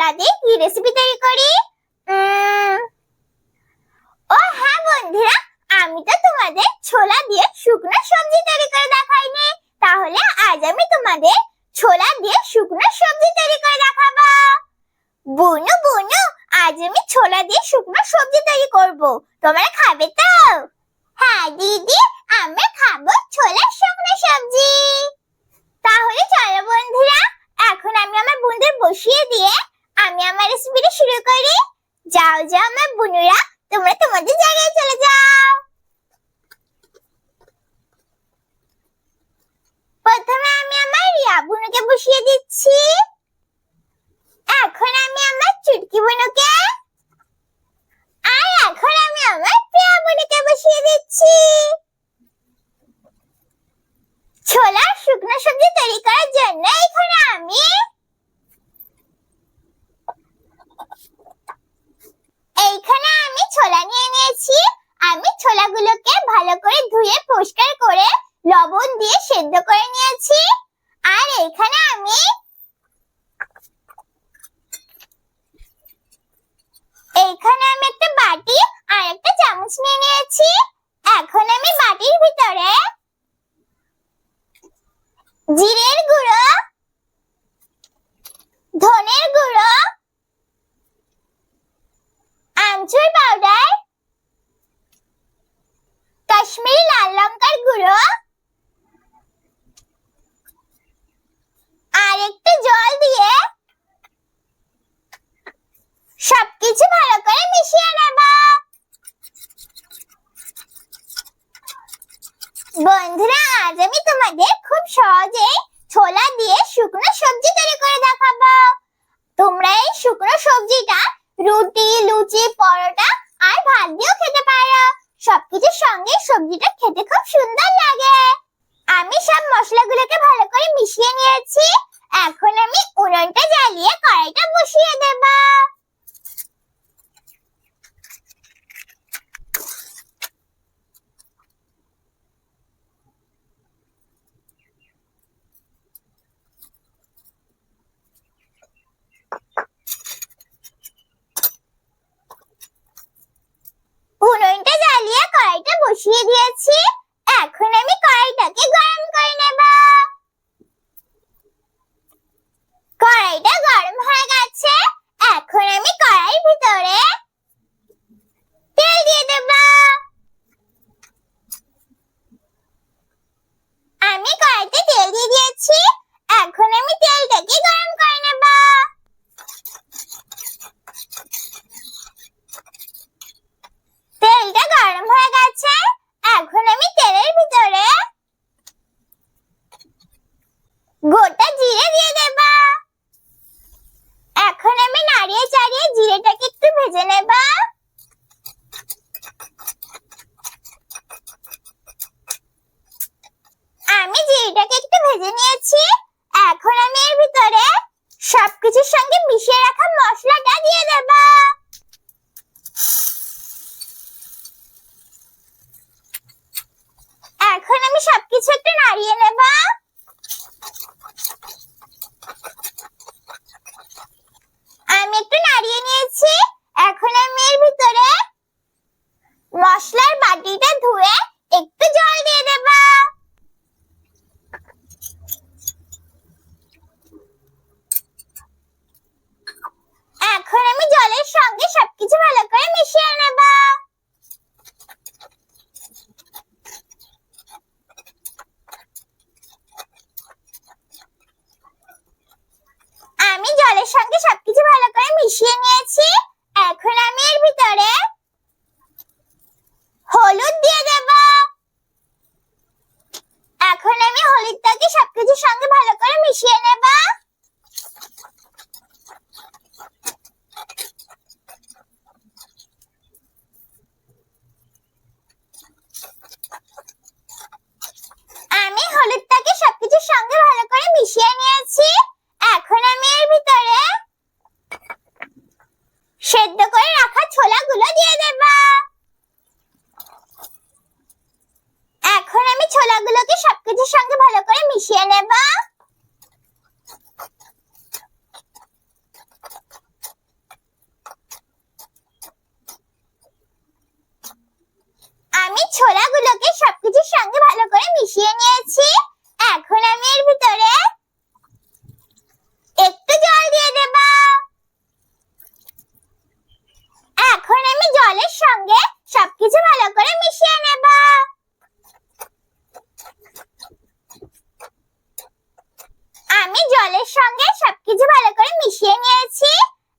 কলা দিয়ে কি রেসিপি তৈরি করি। ও হ্যাঁ বন্ধুরা, আমি তো তোমাদের ছোলা দিয়ে শুকনো সবজি তৈরি করে দেখাইনি। তাহলে আজ আমি তোমাদের ছোলা দিয়ে শুকনো সবজি তৈরি করে দেখাবো। বুনু বুনু, আজ আমি ছোলা দিয়ে শুকনো সবজি তৈরি করব। তোমরা খাবে তো? হ্যাঁ দিদি আমি খাব ছোলা এটা রুটি, লুচি, পরোটা আর ভাত দিয়েও খেতে পারো। সবকিছুর সঙ্গে সবজিটা খেতে খুব সুন্দর লাগে। আমি সব মশলাগুলোকে ভালো করে মিশিয়ে নিয়েছি। এখন আমি উনুনটা জ্বালিয়ে কড়াইটা বসিয়ে দেবো। Ariel আমি সবকিছুর সঙ্গে ভালো করে মিশিয়ে নেব আমি ছোলাগুলোকে সবকিছুর সঙ্গে ভালো করে মিশিয়ে নিয়েছি এখন আমি এর ভিতরে একটু জল দিয়ে দেব এখন আমি জলের সঙ্গে সবকিছু ভালো করে মিশিয়ে নেব আমি জলের সঙ্গে সবকিছু ভালো করে মিশিয়ে নিয়েছি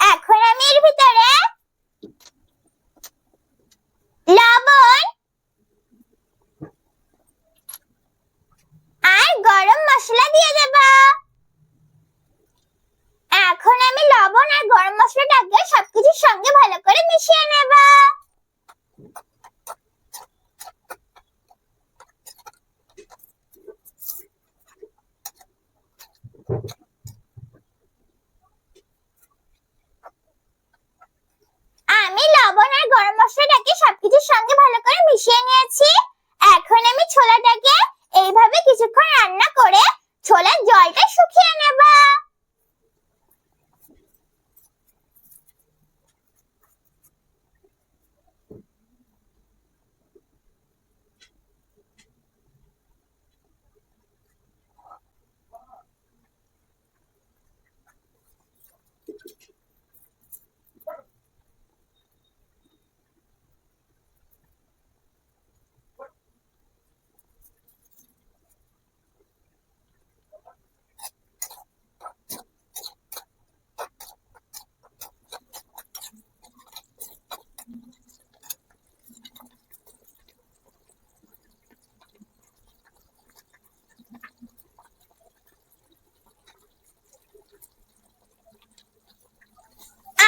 এখন আমি এর ভিতরে লবণ আর গরম মশলা দিয়ে দেব এখন আমি লবণ আর গরম মশলাটাকে সবকিছুর সঙ্গে ভালো করে মিশিয়ে নেব আমি লবণ আর গরম মশলাটাকে সবকিছুর সঙ্গে ভালো করে মিশিয়ে নিয়েছি। এখন আমি ছোলাটাকে এইভাবে কিছুক্ষণ রান্না করে ছোলার জলটা শুকিয়ে নেব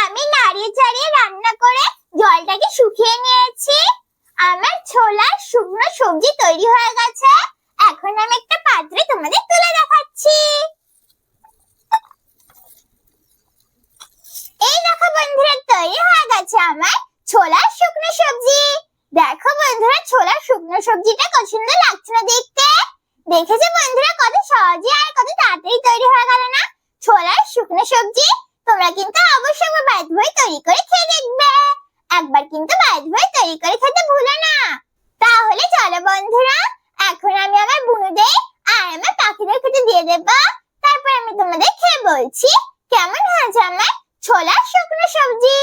আমি নাড়িয়ে চাড়িয়ে রান্না করে জলটাকে শুকিয়ে নিয়েছি আমার ছোলার শুকনো সবজি তৈরি হয়ে গেছে এখন আমি একটা পাত্রে তোমাদের তুলে দেখাচ্ছি এই দেখো বন্ধুরা তৈরি হয়ে গেছে আমার ছোলার শুকনো সবজি। দেখো বন্ধুরা, ছোলার শুকনো সবজিটা কত সুন্দর লাগছে না দেখতে? দেখেছ বন্ধুরা, কত সহজে আর কত তাড়াতাড়ি তৈরি হয়ে গেল না? ছোলার শুকনো সবজি, তোমরা কিন্তু অবশ্যই আমার বাড়িতে বই তৈরি করে খেয়ে দেখবে। একবার কিন্তু বাড়িতে বই তৈরি করে খেতে ভুলো না। তাহলে চলো বন্ধুরা, এখন আমি আমার বুনুদের আর আমার পাখিদের খেতে দিয়ে দেবো। তারপর আমি তোমাদের খেয়ে বলছি, কেমন হয়েছে আমার ছোলার শুকনো সবজি?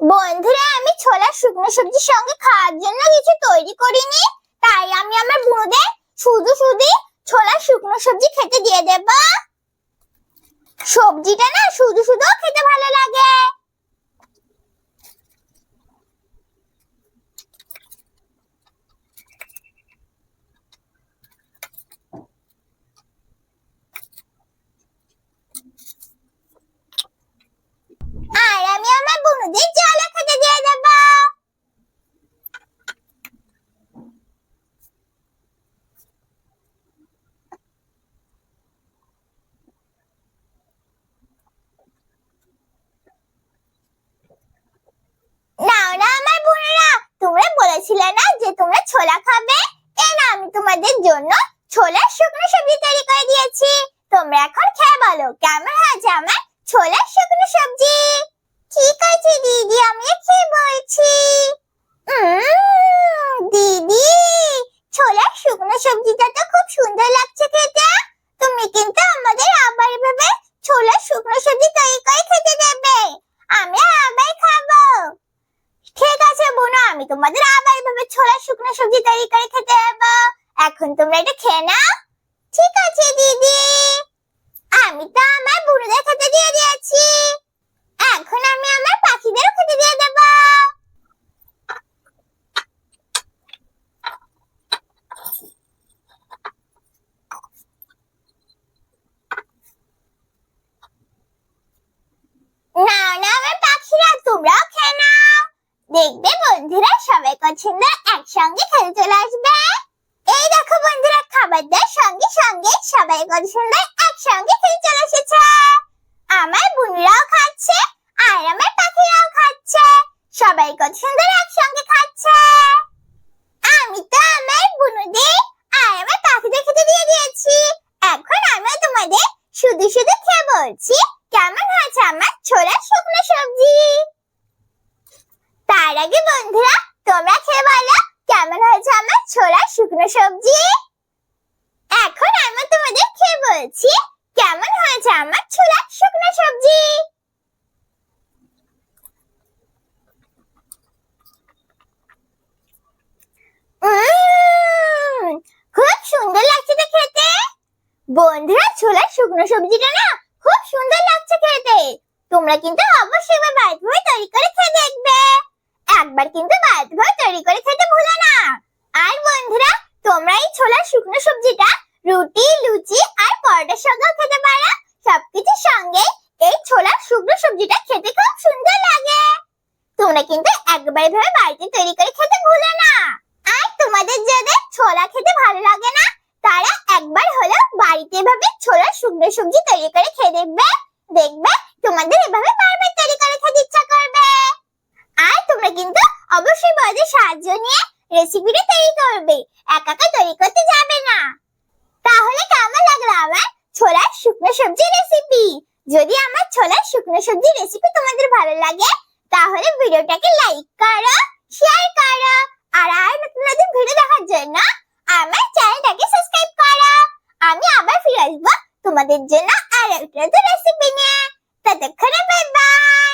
বন্ধুরা, আমি ছোলার শুকনো সবজির সঙ্গে খাওয়ার জন্য কিছু তৈরি করিনি। তাই আমি আমার বুনুদের শুধু শুধু ছোলার শুকনো সবজি খেতে দিয়ে দেব। সবজিটা না শুধু শুধু খেতে ভালো লাগে আর আমি আমার বুনুদের জলে খেতে দিয়ে দেব নাও না আমার বোনেরা তোমরা বলেছিলে না যে তোমরা ছোলা খাবে? এই না, আমি তোমাদের জন্য ছোলার শুকনো সবজি তৈরি করে দিয়েছি। তোমরা এখন খেয়ে বলো, কেমন হয়েছে আমার ছোলার শুকনো সবজি? ঠিক আছে দিদি? আমি খেয়ে বলছি? দিদি, ছোলার শুকনো সবজিটা তো খুব সুন্দর লাগছে খেতে তুমি কিন্তু আমাদের আবার এভাবে ছোলার শুকনো সবজি তৈরি করে খেতে দেবে আমি আবার খাব ঠিক আছে বোনো আমি তোমাদের আবার এভাবে ছোলা শুকনো সবজি তৈরি করে খেতে দেবো এখন তোমরা এটা খেয়ে নাও। ঠিক আছে, দিদি। আমি তো আমার বুড়োদের খেতে দিয়ে দিয়েছি। এখন আমি আমার পাখিদেরও খেতে দিয়ে দেবো। না না আমার পাখিরা, তোমরাও খেয়ে নাও। দেখবে বন্ধুরা সবাই পছন্দ সঙ্গে সঙ্গে সবাই একসঙ্গে খেতে চলে এসেছে। আমার খাচ্ছে, আর আমার পাখিরাও খাচ্ছে। সবাই একসঙ্গে খাচ্ছে। আমি তো আমার আর আমার পাখিদের খেতে দিয়ে দিয়েছি। এখন আমিও তোমাদের শুধু শুধু খেয়ে বলছি, কেমন হয়েছে আমার ছোলা শুকনো সবজি? তার আগে বন্ধুরা, তোমরা খেয়ে বলো, কেমন হয়েছে আমার ছোলা শুকনো সবজি এখন আমি তোমাদের খেয়ে বলছি, কেমন হয়েছে আমার ছোলা শুকনো সবজি? খুব সুন্দর লাগছে তো খেতে। বন্ধুরা শুকনো সবজিটা না খুব সুন্দর লাগছে খেতে। তোমরা কিন্তু অবশ্যই এবার বাড়িতে তৈরি করে খেয়ে দেখবে। একবার কিন্তু বাড়িতে বসে তৈরি করে খেতে ভুলো না। আর বন্ধুরা, তোমরা এই ছোলার শুকনো সবজিটা রুটি, লুচি আর পরোটার সঙ্গেও খেতে পারো। সবকিছুর সঙ্গে এই ছোলার শুকনো সবজিটা খেতে খুব সুন্দর লাগে। তোমরা কিন্তু একবার এভাবে বাড়িতে তৈরি করে খেতে ভুলো না। আর তোমাদের যাদের ছোলা খেতে ভালো লাগে না, তারা একবার হলো বাড়িতে এভাবে ছোলার শুকনো সবজি তৈরি করে খেয়ে দেখবে। দেখবে তোমাদের এভাবে বারবার তৈরি করে খেতে ইচ্ছা করবে। আর তোমরা কিন্তু অবশ্যই বড়দের সাহায্য নিয়ে রেসিপিটা তৈরি করবে। একা একা তৈরি করতে যাবে না। তাহলে কেমন লাগল আমার ছোলার শুকনো সবজি রেসিপি যদি আমার ছোলার শুকনো সবজি রেসিপি তোমাদের ভালো লাগে, তাহলে ভিডিওটাকে লাইক করো শেয়ার করো, আর আর নতুন নতুন ভিডিও দেখার জন্য আমার চ্যানেলটাকে সাবস্ক্রাইব করো। আমি আবার ফিরে আসব তোমাদের জন্য আর একটা রেসিপি নিয়ে। ততক্ষণে বাই বাই